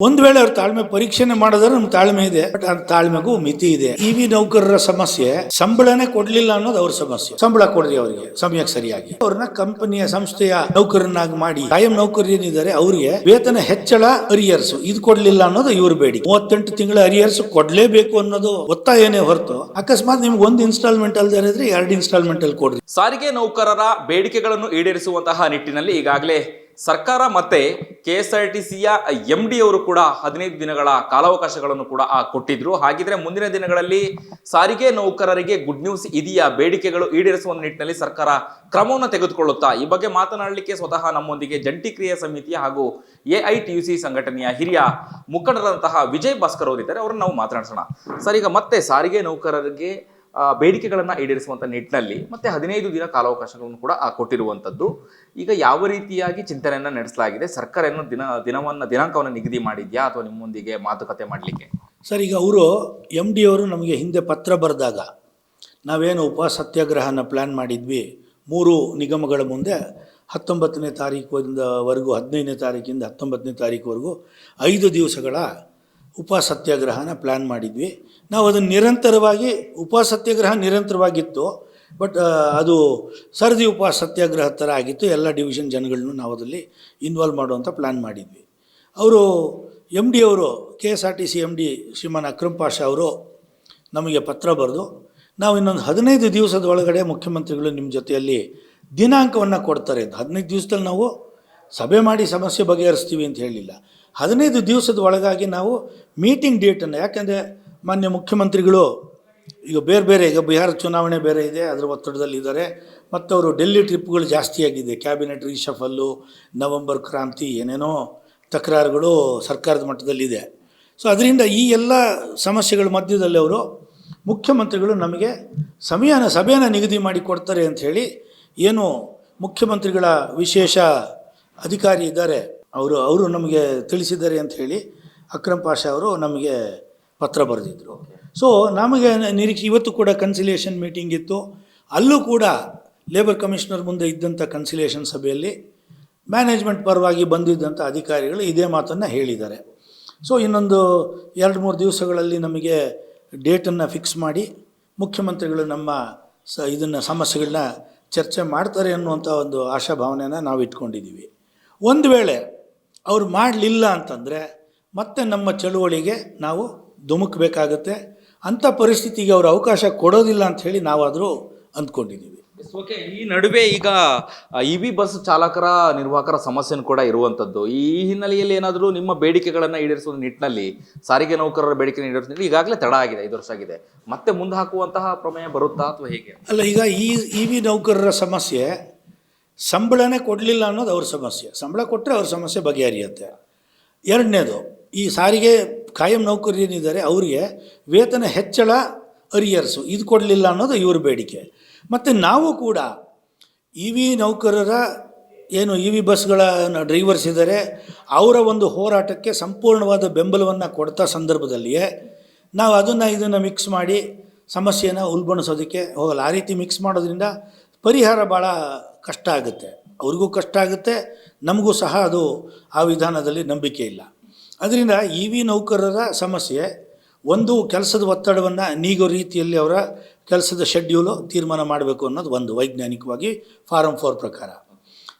ಒಂದ್ ವೇಳೆ ಅವ್ರ ತಾಳ್ಮೆ ಪರೀಕ್ಷೆನೆ ಮಾಡಿದ್ರೆ ನಮ್ ತಾಳ್ಮೆ ಇದೆ. ಬಟ್ ಆ ತಾಳ್ಮೆಗೂ ಮಿತಿ ಇದೆ. ಇ ವಿ ನೌಕರರ ಸಮಸ್ಯೆ ಸಂಬಳನೇ ಕೊಡ್ಲಿಲ್ಲ ಅನ್ನೋದು ಅವ್ರ ಸಮಸ್ಯೆ. ಸಂಬಳ ಕೊಡ್ರಿ ಅವರಿಗೆ, ಸಮಯಕ್ಕೆ ಸರಿಯಾಗಿ. ಅವ್ರನ್ನ ಕಂಪನಿಯ ಸಂಸ್ಥೆಯ ನೌಕರನ್ನಾಗಿ ಮಾಡಿ, ಕಾಯಂ ನೌಕರಿ ಏನಿದ್ದಾರೆ ಅವರಿಗೆ ವೇತನ ಹೆಚ್ಚಳ ಅರಿಯರ್ಸ್. ಇದು ಕೊಡ್ಲಿಲ್ಲ ಅನ್ನೋದು ಇವ್ರ ಬೇಡಿ. ಮೂವತ್ತೆಂಟು ತಿಂಗಳ ಅರಿಯರ್ಸ್ ಕೊಡ್ಲೇಬೇಕು ಅನ್ನೋದು ಒತ್ತಾಯನೇ ಹೊರತು. ಅಕಸ್ಮಾತ್ ನಿಮ್ಗೆ ಒಂದು ಇನ್ಸ್ಟಾಲ್ಮೆಂಟ್ ಅಲ್ಲದೆ ಇದ್ರೆ ಎರಡು ಇನ್ಸ್ಟಾಲ್ಮೆಂಟ್ ಅಲ್ಲಿ ಕೊಡ್ರಿ. ಸಾರಿಗೆ ನೌಕರರ ಬೇಡಿಕೆಗಳನ್ನು ಈಡೇರಿಸುವಂತಹ ನಿಟ್ಟಿನಲ್ಲಿ ಈಗಾಗಲೇ ಸರ್ಕಾರ ಮತ್ತೆ ಕೆ ಎಸ್ ಆರ್ ಟಿ ಸಿಯ ಎಂ ಡಿ ಅವರು ಕೂಡ ಹದಿನೈದು ದಿನಗಳ ಕಾಲಾವಕಾಶಗಳನ್ನು ಕೂಡ ಕೊಟ್ಟಿದ್ರು. ಹಾಗಿದ್ರೆ ಮುಂದಿನ ದಿನಗಳಲ್ಲಿ ಸಾರಿಗೆ ನೌಕರರಿಗೆ ಗುಡ್ ನ್ಯೂಸ್ ಇದೆಯಾ? ಬೇಡಿಕೆಗಳು ಈಡೇರಿಸುವ ನಿಟ್ಟಿನಲ್ಲಿ ಸರ್ಕಾರ ಕ್ರಮವನ್ನು ತೆಗೆದುಕೊಳ್ಳುತ್ತಾ? ಈ ಬಗ್ಗೆ ಮಾತನಾಡಲಿಕ್ಕೆ ಸ್ವತಃ ನಮ್ಮೊಂದಿಗೆ ಜಂಟಿ ಕ್ರಿಯಾ ಸಮಿತಿ ಹಾಗೂ ಎ ಸಂಘಟನೆಯ ಹಿರಿಯ ಮುಖಂಡರಂತಹ ವಿಜಯ್ ಭಾಸ್ಕರ್ ಅವರಿದ್ದಾರೆ. ಅವರನ್ನು ನಾವು ಮಾತನಾಡಿಸೋಣ. ಸರ್, ಈಗ ಮತ್ತೆ ಸಾರಿಗೆ ನೌಕರರಿಗೆ ಬೇಡಿಕೆಗಳನ್ನ ಈಡೇರಿಸುವಂಥ ನಿಟ್ಟಿನಲ್ಲಿ ಮತ್ತೆ ಹದಿನೈದು ದಿನ ಕಾಲಾವಕಾಶಗಳನ್ನು ಕೂಡ ಆ, ಕೊಟ್ಟಿರುವಂತದ್ದು. ಈಗ ಯಾವ ರೀತಿಯಾಗಿ ಚಿಂತನೆಯನ್ನ ನಡೆಸಲಾಗಿದೆ? ಸರ್ಕಾರ ಏನು ದಿನ ದಿನವನ್ನ ದಿನಾಂಕವನ್ನು ನಿಗದಿ ಮಾಡಿದ್ಯಾ? ಅಥವಾ ನಿಮ್ಮೊಂದಿಗೆ ಮಾತುಕತೆ ಮಾಡಲಿಕ್ಕೆ? ಸರ್ ಈಗ ಅವರು ಎಂ ಡಿ ಅವರು ನಮಗೆ ಹಿಂದೆ ಪತ್ರ ಬರೆದಾಗ ನಾವೇನು ಉಪ ಸತ್ಯಾಗ್ರಹನ ಪ್ಲ್ಯಾನ್ ಮಾಡಿದ್ವಿ. ಮೂರು ನಿಗಮಗಳ ಮುಂದೆ ಹತ್ತೊಂಬತ್ತನೇ ತಾರೀಕಿಂದವರೆಗೂ ಹದಿನೈದನೇ ತಾರೀಕಿಂದ ಹತ್ತೊಂಬತ್ತನೇ ತಾರೀಕುವರೆಗೂ ಐದು ದಿವಸಗಳ ಉಪವಾಸ ಸತ್ಯಾಗ್ರಹನ ಪ್ಲ್ಯಾನ್ ಮಾಡಿದ್ವಿ. ನಾವು ಅದನ್ನು ನಿರಂತರವಾಗಿ ಉಪ ಸತ್ಯಾಗ್ರಹ ನಿರಂತರವಾಗಿತ್ತು, ಬಟ್ ಅದು ಸರದಿ ಉಪ ಸತ್ಯಾಗ್ರಹ ಥರ ಆಗಿತ್ತು. ಎಲ್ಲ ಡಿವಿಷನ್ ಜನಗಳನ್ನು ನಾವು ಅದರಲ್ಲಿ ಇನ್ವಾಲ್ವ್ ಮಾಡುವಂಥ ಪ್ಲ್ಯಾನ್ ಮಾಡಿದ್ವಿ. ಅವರು ಎಂ ಡಿ ಅವರು K S R T C M D Shriman Akram Pasha ಅವರು ನಮಗೆ ಪತ್ರ ಬರೆದು, ನಾವು ಇನ್ನೊಂದು ಹದಿನೈದು ದಿವಸದ ಒಳಗಡೆ ಮುಖ್ಯಮಂತ್ರಿಗಳು ನಿಮ್ಮ ಜೊತೆಯಲ್ಲಿ ದಿನಾಂಕವನ್ನು ಕೊಡ್ತಾರೆ. ಹದಿನೈದು ದಿವಸದಲ್ಲಿ ನಾವು ಸಭೆ ಮಾಡಿ ಸಮಸ್ಯೆ ಬಗೆಹರಿಸ್ತೀವಿ ಅಂತ ಹೇಳಿಲ್ಲ. ಹದಿನೈದು ದಿವಸದ ಒಳಗಾಗಿ ನಾವು ಮೀಟಿಂಗ್ ಡೇಟನ್ನು ಯಾಕೆಂದರೆ ಮಾನ್ಯ ಮುಖ್ಯಮಂತ್ರಿಗಳು, ಈಗ ಬೇರೆ ಬೇರೆ, ಈಗ ಬಿಹಾರ ಚುನಾವಣೆ ಬೇರೆ ಇದೆ, ಅದರ ಒತ್ತಡದಲ್ಲಿದ್ದಾರೆ ಮತ್ತು ಅವರು ಡೆಲ್ಲಿ ಟ್ರಿಪ್ಗಳು ಜಾಸ್ತಿಯಾಗಿದೆ ಕ್ಯಾಬಿನೆಟ್ ರೀಶಫಲ್ಲು ನವಂಬರ್ ಕ್ರಾಂತಿ, ಏನೇನೋ ತಕರಾರುಗಳು ಸರ್ಕಾರದ ಮಟ್ಟದಲ್ಲಿದೆ ಸೊ ಅದರಿಂದ ಈ ಎಲ್ಲ ಸಮಸ್ಯೆಗಳ ಮಧ್ಯದಲ್ಲಿ ಅವರು ಮುಖ್ಯಮಂತ್ರಿಗಳು ನಮಗೆ ಸಮಯನ, ಸಭೆಯನ್ನು ನಿಗದಿ ಮಾಡಿ ಕೊಡ್ತಾರೆ ಅಂತ ಹೇಳಿ ಏನು ಮುಖ್ಯಮಂತ್ರಿಗಳ ವಿಶೇಷ ಅಧಿಕಾರಿ ಇದ್ದಾರೆ. ಅವರು ಅವರು ನಮಗೆ ತಿಳಿಸಿದ್ದಾರೆ ಅಂತ ಹೇಳಿ ಅಕ್ರಮ್ ಪಾಷ ಅವರು ನಮಗೆ ಪತ್ರ ಬರೆದಿದ್ದರು ಸೊ ನಮಗೆ ನಿರೀಕ್ಷೆ, ಇವತ್ತು ಕೂಡ ಕನ್ಸಿಲೇಷನ್ ಮೀಟಿಂಗ್ ಇತ್ತು. ಅಲ್ಲೂ ಕೂಡ ಲೇಬರ್ ಕಮಿಷನರ್ ಮುಂದೆ ಇದ್ದಂಥ ಕನ್ಸಿಲೇಷನ್ ಸಭೆಯಲ್ಲಿ ಮ್ಯಾನೇಜ್ಮೆಂಟ್ ಪರವಾಗಿ ಬಂದಿದ್ದಂಥ ಅಧಿಕಾರಿಗಳು ಇದೇ ಮಾತನ್ನು ಹೇಳಿದ್ದಾರೆ. ಸೊ ಇನ್ನೊಂದು ಎರಡು, ಮೂರು ದಿವಸಗಳಲ್ಲಿ ನಮಗೆ ಡೇಟನ್ನು ಫಿಕ್ಸ್ ಮಾಡಿ ಮುಖ್ಯಮಂತ್ರಿಗಳು ನಮ್ಮ ಸ, ಇದನ್ನು, ಸಮಸ್ಯೆಗಳನ್ನ ಚರ್ಚೆ ಮಾಡ್ತಾರೆ ಅನ್ನುವಂಥ ಒಂದು ಆಶಾಭಾವನೆಯನ್ನು ನಾವು ಇಟ್ಕೊಂಡಿದ್ದೀವಿ ಒಂದು ವೇಳೆ ಅವ್ರು ಮಾಡಲಿಲ್ಲ ಅಂತಂದರೆ ಮತ್ತೆ ನಮ್ಮ ಚಳುವಳಿಗೆ ನಾವು ಧುಮುಕಬೇಕಾಗತ್ತೆ. ಅಂಥ ಪರಿಸ್ಥಿತಿಗೆ ಅವರು ಅವಕಾಶ ಕೊಡೋದಿಲ್ಲ ಅಂತ ಹೇಳಿ ನಾವಾದರೂ ಅಂದ್ಕೊಂಡಿದ್ದೀವಿ. ಓಕೆ ಈ ನಡುವೆ ಈಗ ಇ ವಿ ಬಸ್ ಚಾಲಕರ ನಿರ್ವಾಹಕರ ಸಮಸ್ಯೆನೂ ಕೂಡ ಇರುವಂಥದ್ದು. ಈ ಹಿನ್ನೆಲೆಯಲ್ಲಿ ಏನಾದರೂ ನಿಮ್ಮ ಬೇಡಿಕೆಗಳನ್ನು ಈಡೇರಿಸುವ ನಿಟ್ಟಿನಲ್ಲಿ ಸಾರಿಗೆ ನೌಕರರ ಬೇಡಿಕೆ ಈಡೇರಿಸಿದ್ರೆ ಈಗಾಗಲೇ ತಡ ಆಗಿದೆ ಐದು ವರ್ಷ ಆಗಿದೆ. ಮತ್ತೆ ಮುಂದೆ ಹಾಕುವಂತಹ ಪ್ರಮೇಯ ಬರುತ್ತಾ ಅಥವಾ ಹೇಗೆ? ಅಲ್ಲ ಈಗ ಈ ಇ ವಿ ನೌಕರರ ಸಮಸ್ಯೆ ಸಂಬಳನೇ ಕೊಡಲಿಲ್ಲ ಅನ್ನೋದು ಅವ್ರ ಸಮಸ್ಯೆ. ಸಂಬಳ ಕೊಟ್ಟರೆ ಅವ್ರ ಸಮಸ್ಯೆ ಬಗೆಹರಿಯುತ್ತೆ. ಎರಡನೇದು, ಈ ಸಾರಿಗೆ ಕಾಯಂ ನೌಕರರು ಏನಿದ್ದಾರೆ ಅವರಿಗೆ ವೇತನ ಹೆಚ್ಚಳ ಅರಿಯರ್ಸು. ಇದು ಕೊಡಲಿಲ್ಲ ಅನ್ನೋದು ಇವ್ರ ಬೇಡಿಕೆ. ಮತ್ತು ನಾವು ಕೂಡ ಇ ವಿ ನೌಕರರ, ಏನು ಇ ವಿ ಬಸ್ಗಳ ಡ್ರೈವರ್ಸ್ ಇದ್ದಾರೆ, ಅವರ ಒಂದು ಹೋರಾಟಕ್ಕೆ ಸಂಪೂರ್ಣವಾದ ಬೆಂಬಲವನ್ನು ಕೊಡ್ತಾ ಸಂದರ್ಭದಲ್ಲಿಯೇ ನಾವು ಅದನ್ನು ಇದನ್ನು ಮಿಕ್ಸ್ ಮಾಡಿ ಸಮಸ್ಯೆಯನ್ನು ಉಲ್ಬಣಿಸೋದಕ್ಕೆ ಹೋಗಲ್ಲ. ಆ ರೀತಿ ಮಿಕ್ಸ್ ಮಾಡೋದ್ರಿಂದ ಪರಿಹಾರ ಭಾಳ ಕಷ್ಟ ಆಗುತ್ತೆ. ಅವ್ರಿಗೂ ಕಷ್ಟ ಆಗುತ್ತೆ, ನಮಗೂ ಸಹ ಅದು ಆ ವಿಧಾನದಲ್ಲಿ ನಂಬಿಕೆ ಇಲ್ಲ. ಅದರಿಂದ ಇ ವಿ ನೌಕರರ ಸಮಸ್ಯೆ, ಒಂದು ಕೆಲಸದ ಒತ್ತಡವನ್ನು ನೀಗೋ ರೀತಿಯಲ್ಲಿ ಅವರ ಕೆಲಸದ ಶೆಡ್ಯೂಲು ತೀರ್ಮಾನ ಮಾಡಬೇಕು ಅನ್ನೋದು ಒಂದು ವೈಜ್ಞಾನಿಕವಾಗಿ ಫಾರಂ ಫೋರ್ ಪ್ರಕಾರ.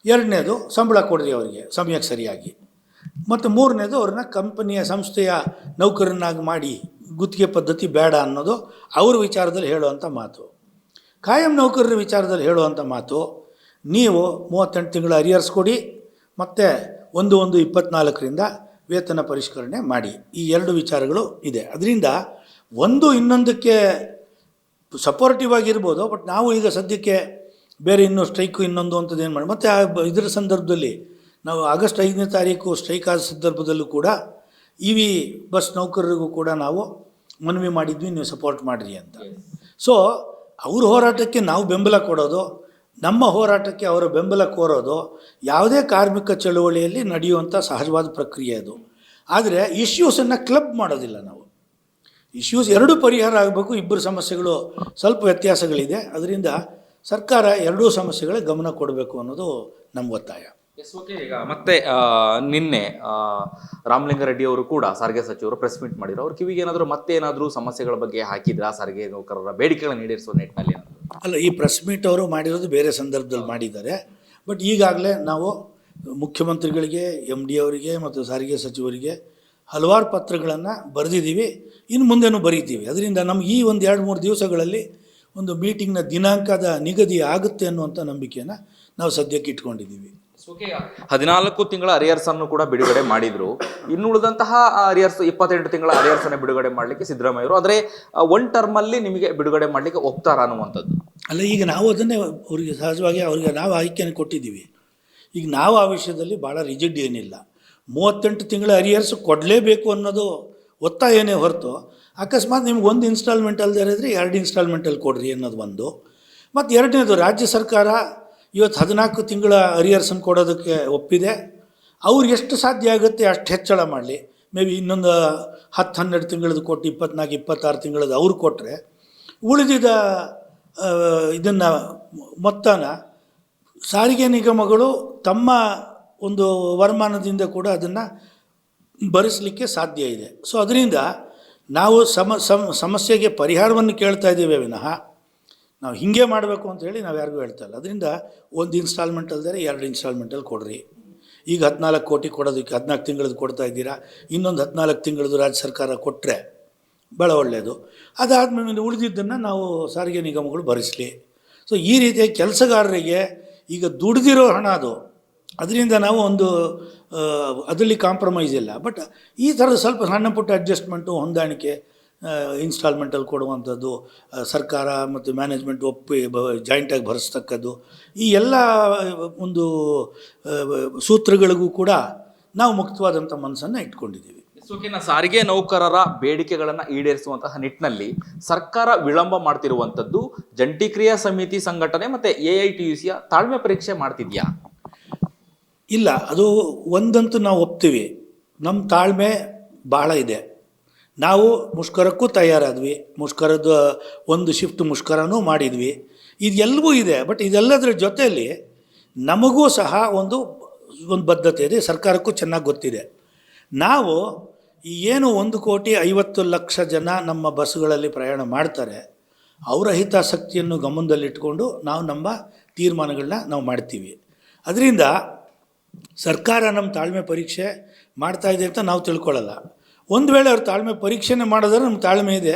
ಎರಡನೇದು ಸಂಬಳ ಕೊಡ್ರಿ ಅವರಿಗೆ, ಸಮಯಕ್ಕೆ ಸರಿಯಾಗಿ. ಮತ್ತು ಮೂರನೇದು ಅವ್ರನ್ನ ಕಂಪನಿಯ ಸಂಸ್ಥೆಯ ನೌಕರನ್ನಾಗಿ ಮಾಡಿ ಗುತ್ತಿಗೆ ಪದ್ಧತಿ ಬೇಡ ಅನ್ನೋದು ಅವ್ರ ವಿಚಾರದಲ್ಲಿ ಹೇಳುವಂಥ ಮಾತು. ಕಾಯಂ ನೌಕರರ ವಿಚಾರದಲ್ಲಿ ಹೇಳುವಂಥ ಮಾತು ನೀವು ಮೂವತ್ತೆಂಟು ತಿಂಗಳ ಅರಿಯರ್ಸ್ ಕೊಡಿ ಮತ್ತು ಒಂದು ಒಂದು ಇಪ್ಪತ್ನಾಲ್ಕರಿಂದ ವೇತನ ಪರಿಷ್ಕರಣೆ ಮಾಡಿ. ಈ ಎರಡು ವಿಚಾರಗಳು ಇದೆ. ಅದರಿಂದ ಒಂದು ಇನ್ನೊಂದಕ್ಕೆ ಸಪೋರ್ಟಿವ್ ಆಗಿರ್ಬೋದು ಬಟ್ ನಾವು ಈಗ ಸದ್ಯಕ್ಕೆ ಬೇರೆ ಇನ್ನೂ ಸ್ಟ್ರೈಕು ಇನ್ನೊಂದು ಅಂಥದ್ದು ಏನು ಮಾಡಿ ಮತ್ತು ಆ ಇದರ ಸಂದರ್ಭದಲ್ಲಿ ನಾವು ಆಗಸ್ಟ್ ಐದನೇ ತಾರೀಕು ಸ್ಟ್ರೈಕ್ ಆದ ಸಂದರ್ಭದಲ್ಲೂ ಕೂಡ ಇ ವಿ ಬಸ್ ನೌಕರರಿಗೂ ಕೂಡ ನಾವು ಮನವಿ ಮಾಡಿದ್ವಿ ನೀವು ಸಪೋರ್ಟ್ ಮಾಡಿರಿ ಅಂತ. ಸೊ ಅವ್ರ ಹೋರಾಟಕ್ಕೆ ನಾವು ಬೆಂಬಲ ಕೊಡೋದು ನಮ್ಮ ಹೋರಾಟಕ್ಕೆ ಅವರ ಬೆಂಬಲ ಕೋರೋದು ಯಾವುದೇ ಕಾರ್ಮಿಕ ಚಳುವಳಿಯಲ್ಲಿ ನಡೆಯುವಂಥ ಸಹಜವಾದ ಪ್ರಕ್ರಿಯೆ ಅದು. ಆದರೆ ಇಶ್ಯೂಸನ್ನು ಕ್ಲಬ್ ಮಾಡೋದಿಲ್ಲ ನಾವು. ಇಶ್ಯೂಸ್ ಎರಡೂ ಪರಿಹಾರ ಆಗಬೇಕು, ಇಬ್ಬರು ಸಮಸ್ಯೆಗಳು ಸ್ವಲ್ಪ ವ್ಯತ್ಯಾಸಗಳಿದೆ. ಅದರಿಂದ ಸರ್ಕಾರ ಎರಡೂ ಸಮಸ್ಯೆಗಳ ಗಮನ ಕೊಡಬೇಕು ಅನ್ನೋದು ನಮ್ಮ ಒತ್ತಾಯ. ಎಸ್ ಓಕೆ ಈಗ ಮತ್ತೆ ನಿನ್ನೆ ರಾಮಲಿಂಗ ರಾಮಲಿಂಗಾರೆಡ್ಡಿ ಅವರು ಕೂಡ ಸಾರಿಗೆ ಸಚಿವರು ಪ್ರೆಸ್ ಮೀಟ್ ಮಾಡಿದ್ರು. ಅವ್ರ ಕಿವಿಗೆ ಏನಾದರೂ ಮತ್ತೆ ಏನಾದರೂ ಸಮಸ್ಯೆಗಳ ಬಗ್ಗೆ ಹಾಕಿದ್ರಾ, ಸಾರಿಗೆ ನೌಕರರ ಬೇಡಿಕೆಗಳನ್ನು ಈಡೇರಿಸುವ ನಿಟ್ಟಿನಲ್ಲಿ ಏನಾದ್ರು? ಅಲ್ಲ, ಈ ಪ್ರೆಸ್ ಮೀಟ್ ಅವರು ಮಾಡಿರೋದು ಬೇರೆ ಸಂದರ್ಭದಲ್ಲಿ ಮಾಡಿದ್ದಾರೆ. ಬಟ್ ಈಗಾಗಲೇ ನಾವು ಮುಖ್ಯಮಂತ್ರಿಗಳಿಗೆ ಎಂ ಡಿ ಅವರಿಗೆ ಮತ್ತು ಸಾರಿಗೆ ಸಚಿವರಿಗೆ ಹಲವಾರು ಪತ್ರಗಳನ್ನು ಬರೆದಿದ್ದೀವಿ. ಇನ್ನು ಮುಂದೆನೂ ಬರೀತೀವಿ. ಅದರಿಂದ ನಮ್ಗೆ ಈ ಒಂದು ಎರಡು ಮೂರು ದಿವಸಗಳಲ್ಲಿ ಒಂದು ಮೀಟಿಂಗ್ನ ದಿನಾಂಕದ ನಿಗದಿ ಆಗುತ್ತೆ ಅನ್ನುವಂಥ ನಂಬಿಕೆಯನ್ನು ನಾವು ಸದ್ಯಕ್ಕೆ ಇಟ್ಕೊಂಡಿದ್ದೀವಿ. ಹದಿನಾಲ್ಕು ತಿಂಗಳ ಅರಿಯರ್ಸ್ ಅನ್ನು ಕೂಡ ಬಿಡುಗಡೆ ಮಾಡಿದ್ರು. ಇನ್ನುಳಿದಂತಹ ಅರಿಯರ್ಸ್ ಇಪ್ಪತ್ತೆಂಟು ತಿಂಗಳ ಅರಿಯರ್ಸ್ ಅನ್ನು ಬಿಡುಗಡೆ ಮಾಡಲಿಕ್ಕೆ ಸಿದ್ದರಾಮಯ್ಯರು ಆದರೆ ಒನ್ ಟರ್ಮ್ ಅಲ್ಲಿ ನಿಮಗೆ ಬಿಡುಗಡೆ ಮಾಡಲಿಕ್ಕೆ ಒಪ್ತಾರ ಅನ್ನುವಂಥದ್ದು. ಅಲ್ಲ ಈಗ ನಾವು ಅದನ್ನೇ ಅವರಿಗೆ ಸಹಜವಾಗಿ ಅವರಿಗೆ ನಾವು ಆಯ್ಕೆಯನ್ನು ಕೊಟ್ಟಿದ್ದೀವಿ. ಈಗ ನಾವು ಆ ವಿಷಯದಲ್ಲಿ ಭಾಳ ರಿಜಿಡ್ ಏನಿಲ್ಲ. ಮೂವತ್ತೆಂಟು ತಿಂಗಳ ಅರಿಯರ್ಸ್ ಕೊಡಲೇಬೇಕು ಅನ್ನೋದು ಒತ್ತಾಯನೇ ಹೊರತು ಅಕಸ್ಮಾತ್ ನಿಮ್ಗೆ ಒಂದು ಇನ್ಸ್ಟಾಲ್ಮೆಂಟ್ ಅಲ್ಲದೆ ಇದ್ರೆ ಎರಡು ಇನ್ಸ್ಟಾಲ್ಮೆಂಟಲ್ಲಿ ಕೊಡ್ರಿ ಅನ್ನೋದು ಒಂದು. ಮತ್ತು ಎರಡನೇದು ರಾಜ್ಯ ಸರ್ಕಾರ ಇವತ್ತು ಹದಿನಾಲ್ಕು ತಿಂಗಳ ಅರಿಯರ್ಸನ್ನು ಕೊಡೋದಕ್ಕೆ ಒಪ್ಪಿದೆ. ಅವ್ರು ಎಷ್ಟು ಸಾಧ್ಯ ಆಗುತ್ತೆ ಅಷ್ಟು ಹೆಚ್ಚಳ ಮಾಡಲಿ. ಮೇ ಬಿ ಇನ್ನೊಂದು ಹತ್ತು, ಹನ್ನೆರಡು ತಿಂಗಳದ್ದು ಕೊಟ್ಟು ಇಪ್ಪತ್ನಾಲ್ಕು, ಇಪ್ಪತ್ತಾರು ತಿಂಗಳದ್ದು ಅವ್ರು ಕೊಟ್ಟರೆ ಉಳಿದಿದ್ದ ಇದನ್ನು ಮೊತ್ತನ ಸಾರಿಗೆ ನಿಗಮಗಳು ತಮ್ಮ ಒಂದು ವರಮಾನದಿಂದ ಕೂಡ ಅದನ್ನು ಭರಿಸಲಿಕ್ಕೆ ಸಾಧ್ಯ ಇದೆ. ಸೊ ಅದರಿಂದ ನಾವು ಸಮ, ಸಮಸ್ಯೆಗೆ ಪರಿಹಾರವನ್ನು ಕೇಳ್ತಾ ಇದ್ದೀವಿ ವಿನಃ. ನಾವು ಹೀಗೆ ಮಾಡಬೇಕು ಅಂತ ಹೇಳಿ ನಾವು ಯಾರಿಗೂ ಹೇಳ್ತಾ ಇಲ್ಲ. ಅದರಿಂದ ಒಂದು ಇನ್ಸ್ಟಾಲ್ಮೆಂಟ್ ಅಲ್ಲದೆ ಎರಡು ಇನ್ಸ್ಟಾಲ್ಮೆಂಟಲ್ಲಿ ಕೊಡ್ರಿ. ಈಗ ಹದಿನಾಲ್ಕು ಕೋಟಿ ಕೊಡೋದಕ್ಕೆ ಹದಿನಾಲ್ಕು ತಿಂಗಳದ್ದು ಕೊಡ್ತಾ ಇದ್ದೀರಾ? ಇನ್ನೊಂದು ಹದಿನಾಲ್ಕು ತಿಂಗಳದ್ದು ರಾಜ್ಯ ಸರ್ಕಾರ ಕೊಟ್ಟರೆ ಭಾಳ ಒಳ್ಳೆಯದು ಅದಾದಮೇಲೆ ಉಳಿದಿದ್ದನ್ನು ನಾವು ಸಾರಿಗೆ ನಿಗಮಗಳು ಭರಿಸಲಿ. ಸೊ ಈ ರೀತಿಯ ಕೆಲಸಗಾರರಿಗೆ ಈಗ ದುಡ್ದಿರೋ ಹಣ ಅದು. ಅದರಿಂದ ನಾವು ಒಂದು ಅದರಲ್ಲಿ ಕಾಂಪ್ರಮೈಸ್ ಇಲ್ಲ. ಬಟ್ ಈ ಥರದ ಸ್ವಲ್ಪ ಸಣ್ಣ ಪುಟ್ಟ ಅಡ್ಜಸ್ಟ್ಮೆಂಟು ಹೊಂದಾಣಿಕೆ ಇನ್ಸ್ಟಾಲ್ಮೆಂಟಲ್ಲಿ ಕೊಡುವಂಥದ್ದು ಸರ್ಕಾರ ಮತ್ತು ಮ್ಯಾನೇಜ್ಮೆಂಟ್ ಒಪ್ಪಿ ಬ ಜಾಯಿಂಟಾಗಿ ಭರಿಸ್ತಕ್ಕದ್ದು ಈ ಎಲ್ಲ ಒಂದು ಸೂತ್ರಗಳಿಗೂ ಕೂಡ ನಾವು ಮುಕ್ತವಾದಂಥ ಮನಸ್ಸನ್ನು ಇಟ್ಕೊಂಡಿದ್ದೀವಿ. ಓಕೆನ ಸಾರಿಗೆ ನೌಕರರ ಬೇಡಿಕೆಗಳನ್ನು ಈಡೇರಿಸುವಂತಹ ನಿಟ್ಟಿನಲ್ಲಿ ಸರ್ಕಾರ ವಿಳಂಬ ಮಾಡ್ತಿರುವಂಥದ್ದು ಜಂಟಿ ಕ್ರಿಯಾ ಸಮಿತಿ ಸಂಘಟನೆ ಮತ್ತು ಎ ಐ ಟಿ ಯು ಸಿಯ ತಾಳ್ಮೆ ಪರೀಕ್ಷೆ ಮಾಡ್ತಿದ್ಯಾ? ಇಲ್ಲ ಅದು ಒಂದಂತೂ ನಾವು ಒಪ್ತೀವಿ. ನಮ್ಮ ತಾಳ್ಮೆ ಭಾಳ ಇದೆ. ನಾವು ಮುಷ್ಕರಕ್ಕೂ ತಯಾರಾದ್ವಿ. ಮುಷ್ಕರದ ಒಂದು ಶಿಫ್ಟ್ ಮುಷ್ಕರನೂ ಮಾಡಿದ್ವಿ. ಇದೆಲ್ಲವೂ ಇದೆ ಬಟ್ ಇದೆಲ್ಲದರ ಜೊತೆಯಲ್ಲಿ ನಮಗೂ ಸಹ ಒಂದು ಒಂದು ಬದ್ಧತೆ ಇದೆ. ಸರ್ಕಾರಕ್ಕೂ ಚೆನ್ನಾಗಿ ಗೊತ್ತಿದೆ. ನಾವು ಏನು ಒಂದು ಕೋಟಿ ಐವತ್ತು ಲಕ್ಷ ಜನ ನಮ್ಮ ಬಸ್ಸುಗಳಲ್ಲಿ ಪ್ರಯಾಣ ಮಾಡ್ತಾರೆ, ಅವರ ಹಿತಾಸಕ್ತಿಯನ್ನು ಗಮನದಲ್ಲಿಟ್ಕೊಂಡು ನಾವು ನಮ್ಮ ತೀರ್ಮಾನಗಳನ್ನ ನಾವು ಮಾಡ್ತೀವಿ. ಅದರಿಂದ ಸರ್ಕಾರ ನಮ್ಮ ತಾಳ್ಮೆ ಪರೀಕ್ಷೆ ಮಾಡ್ತಾ ಇದೆ ಅಂತ ನಾವು ತಿಳ್ಕೊಳ್ಳಲ್ಲ. ಒಂದು ವೇಳೆ ಅವ್ರ ತಾಳ್ಮೆ ಪರೀಕ್ಷೆನೇ ಮಾಡಿದ್ರೆ ನಮ್ಮ ತಾಳ್ಮೆ ಇದೆ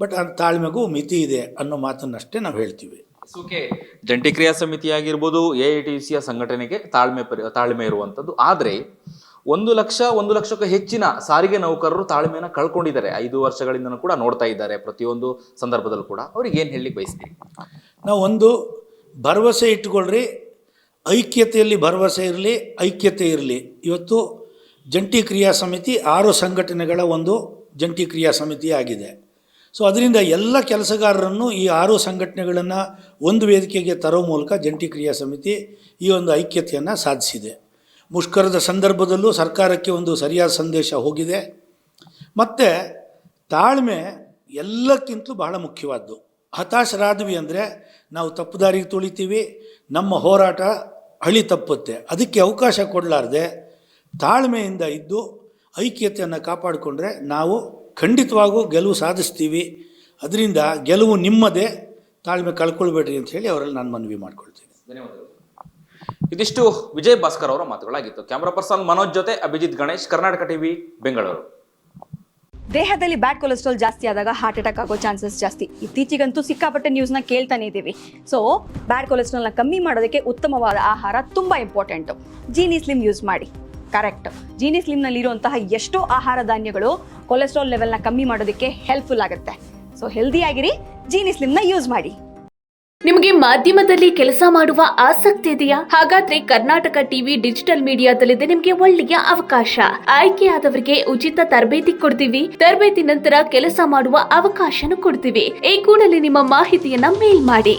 ಬಟ್ ಆ ತಾಳ್ಮೆಗೂ ಮಿತಿ ಇದೆ ಅನ್ನೋ ಮಾತನ್ನಷ್ಟೇ ನಾವು ಹೇಳ್ತೀವಿ. ಓಕೆ ಜಂಟಿ ಕ್ರಿಯಾ ಸಮಿತಿ ಆಗಿರ್ಬೋದು ಎ ಐ ಟಿ ಯು ಸಿಯ ಸಂಘಟನೆಗೆ ತಾಳ್ಮೆ ಪರಿ ತಾಳ್ಮೆ ಇರುವಂಥದ್ದು. ಆದರೆ ಒಂದು ಲಕ್ಷ ಒಂದು ಲಕ್ಷಕ್ಕೂ ಹೆಚ್ಚಿನ ಸಾರಿಗೆ ನೌಕರರು ತಾಳ್ಮೆಯನ್ನು ಕಳ್ಕೊಂಡಿದ್ದಾರೆ. ಐದು ವರ್ಷಗಳಿಂದ ಕೂಡ ನೋಡ್ತಾ ಇದ್ದಾರೆ ಪ್ರತಿಯೊಂದು ಸಂದರ್ಭದಲ್ಲೂ ಕೂಡ. ಅವ್ರಿಗೆ ಏನು ಹೇಳಲಿಕ್ಕೆ ಬಯಸ್ತೀವಿ ನಾವು ಒಂದು ಭರವಸೆ ಇಟ್ಟುಕೊಳ್ಳ್ರಿ ಐಕ್ಯತೆಯಲ್ಲಿ ಭರವಸೆ ಇರಲಿ ಐಕ್ಯತೆ ಇರಲಿ. ಇವತ್ತು ಜಂಟಿ ಕ್ರಿಯಾ ಸಮಿತಿ ಆರು ಸಂಘಟನೆಗಳ ಒಂದು ಜಂಟಿ ಕ್ರಿಯಾ ಸಮಿತಿ ಆಗಿದೆ. ಸೊ ಅದರಿಂದ ಎಲ್ಲ ಕೆಲಸಗಾರರನ್ನು ಈ ಆರು ಸಂಘಟನೆಗಳನ್ನು ಒಂದು ವೇದಿಕೆಗೆ ತರೋ ಮೂಲಕ ಜಂಟಿ ಕ್ರಿಯಾ ಸಮಿತಿ ಈ ಒಂದು ಐಕ್ಯತೆಯನ್ನು ಸಾಧಿಸಿದೆ. ಮುಷ್ಕರದ ಸಂದರ್ಭದಲ್ಲೂ ಸರ್ಕಾರಕ್ಕೆ ಒಂದು ಸರಿಯಾದ ಸಂದೇಶ ಹೋಗಿದೆ. ಮತ್ತು ತಾಳ್ಮೆ ಎಲ್ಲಕ್ಕಿಂತಲೂ ಬಹಳ ಮುಖ್ಯವಾದ್ದು. ಹತಾಶರಾದ್ವಿ ಅಂದರೆ ನಾವು ತಪ್ಪು ದಾರಿಗೆ ತುಳಿತೀವಿ, ನಮ್ಮ ಹೋರಾಟ ಹಳಿ ತಪ್ಪುತ್ತೆ. ಅದಕ್ಕೆ ಅವಕಾಶ ಕೊಡಲಾರ್ದೆ ತಾಳ್ಮೆಯಿಂದ ಇದ್ದು ಐಕ್ಯತೆಯನ್ನು ಕಾಪಾಡಿಕೊಂಡ್ರೆ ನಾವು ಖಂಡಿತವಾಗೂ ಗೆಲುವು ಸಾಧಿಸ್ತೀವಿ. ಅದರಿಂದ ಗೆಲುವು ನಿಮ್ಮದೇ. ತಾಳ್ಮೆ ಕಳ್ಕೊಳ್ಬೇಡ್ರಿ ಅಂತ ಹೇಳಿ ಅವರಲ್ಲಿ ನಾನು ಮನವಿ ಮಾಡ್ಕೊಳ್ತೀನಿ. ಇದಿಷ್ಟು ವಿಜಯ್ ಭಾಸ್ಕರ್ ಅವರ ಮಾತುಗಳಾಗಿತ್ತು. ಕ್ಯಾಮ್ರಾ ಪರ್ಸನ್ ಮನೋಜ್ ಜೊತೆ ಅಭಿಜಿತ್ ಗಣೇಶ್ ಕರ್ನಾಟಕ ಟಿವಿ ಬೆಂಗಳೂರು. ದೇಹದಲ್ಲಿ ಬ್ಯಾಡ್ ಕೊಲೆಸ್ಟ್ರಾಲ್ ಜಾಸ್ತಿ ಆದಾಗ ಹಾರ್ಟ್ ಅಟ್ಯಾಕ್ ಆಗೋ ಚಾನ್ಸಸ್ ಜಾಸ್ತಿ. ಇತ್ತೀಚೆಗಂತೂ ಸಿಕ್ಕಾಪಟ್ಟೆ ನ್ಯೂಸ್ನ ಕೇಳ್ತಾನೆ ಇದ್ದೀವಿ. ಸೊ ಬ್ಯಾಡ್ ಕೊಲೆಸ್ಟ್ರಾಲ್ನ ಕಮ್ಮಿ ಮಾಡೋದಕ್ಕೆ ಉತ್ತಮವಾದ ಆಹಾರ ತುಂಬ ಇಂಪಾರ್ಟೆಂಟು ಜೀನಿ ಸ್ಲಿಮ್ ಯೂಸ್ ಮಾಡಿ. ಕರೆಕ್ಟ್. ಜೀನಿ ಸ್ಲಿಮ್ನಲ್ಲಿರುವಂತಹ ಎಷ್ಟೋ ಆಹಾರ ಧಾನ್ಯಗಳು ಕೊಲೆಸ್ಟ್ರಾಲ್ ಲೆವೆಲ್ನ ಕಮ್ಮಿ ಮಾಡೋದಕ್ಕೆ ಹೆಲ್ಪ್ಫುಲ್ ಆಗುತ್ತೆ. ಸೊ ಹೆಲ್ದಿಯಾಗಿರಿ ಜೀನಿ ಸ್ಲಿಮ್ನ ಯೂಸ್ ಮಾಡಿ. ನಿಮಗೆ ಮಾಧ್ಯಮದಲ್ಲಿ ಕೆಲಸ ಮಾಡುವ ಆಸಕ್ತಿ ಇದೆಯಾ? ಹಾಗಾದ್ರೆ ಕರ್ನಾಟಕ ಟಿವಿ ಡಿಜಿಟಲ್ ಮೀಡಿಯಾದಲ್ಲಿದೆ ನಿಮಗೆ ಒಳ್ಳೆಯ ಅವಕಾಶ. ಆಯ್ಕೆಯಾದವರಿಗೆ ಉಚಿತ ತರಬೇತಿ ಕೊಡ್ತೀವಿ. ತರಬೇತಿ ನಂತರ ಕೆಲಸ ಮಾಡುವ ಅವಕಾಶನೂ ಕೊಡ್ತೀವಿ. ಈ ಕೂಡಲೇ ನಿಮ್ಮ ಮಾಹಿತಿಯನ್ನ ಮೇಲ್ ಮಾಡಿ.